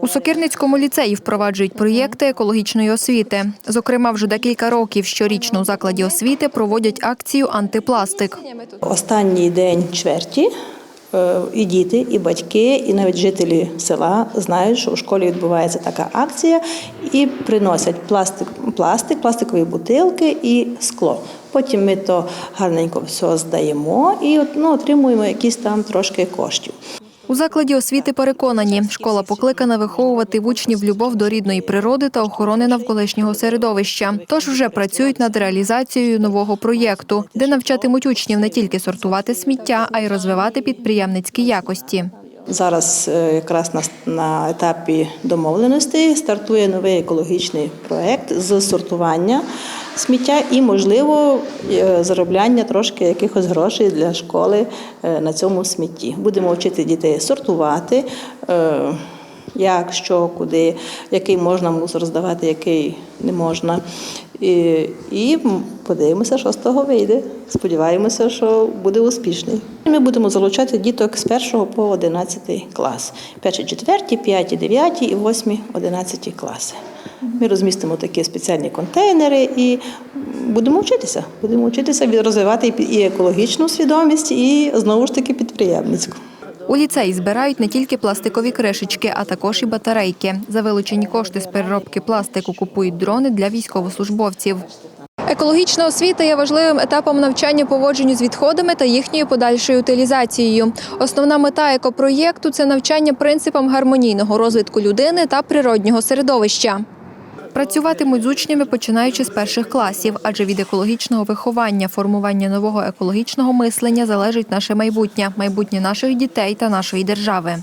У Сокирницькому ліцеї впроваджують проєкти екологічної освіти. Зокрема, вже декілька років щорічно у закладі освіти проводять акцію Антипластик. Останній день чверті е, і діти, і батьки, і навіть жителі села знають, що у школі відбувається така акція, і приносять пластик, пластик, пластикові бутилки і скло. Потім ми то гарненько все здаємо і ну, отримуємо якісь там трошки коштів. У закладі освіти переконані, школа покликана виховувати в учнів любов до рідної природи та охорони навколишнього середовища. Тож вже працюють над реалізацією нового проєкту, де навчатимуть учнів не тільки сортувати сміття, а й розвивати підприємницькі якості. Зараз е, якраз на, на етапі домовленостей стартує новий екологічний проект з сортування сміття і, можливо, е, заробляння трошки якихось грошей для школи е, на цьому смітті. Будемо вчити дітей сортувати. е, Як, що, куди, який можна мусор здавати, який не можна. І, і подивимося, що з того вийде. Сподіваємося, що буде успішний. Ми будемо залучати діток з 1 по 11 клас. 1, 4, 5, 9 і 8, 11 класи. Ми розмістимо такі спеціальні контейнери і будемо вчитися. Будемо вчитися розвивати і екологічну свідомість, і знову ж таки підприємницьку. У ліцеї збирають не тільки пластикові кришечки, а також і батарейки. За вилучені кошти з переробки пластику купують дрони для військовослужбовців. Екологічна освіта є важливим етапом навчання поводженню з відходами та їхньою подальшою утилізацією. Основна мета екопроєкту це навчання принципам гармонійного розвитку людини та природнього середовища. Працюватимуть з учнями починаючи з перших класів, адже від екологічного виховання, формування нового екологічного мислення залежить наше майбутнє, майбутнє наших дітей та нашої держави.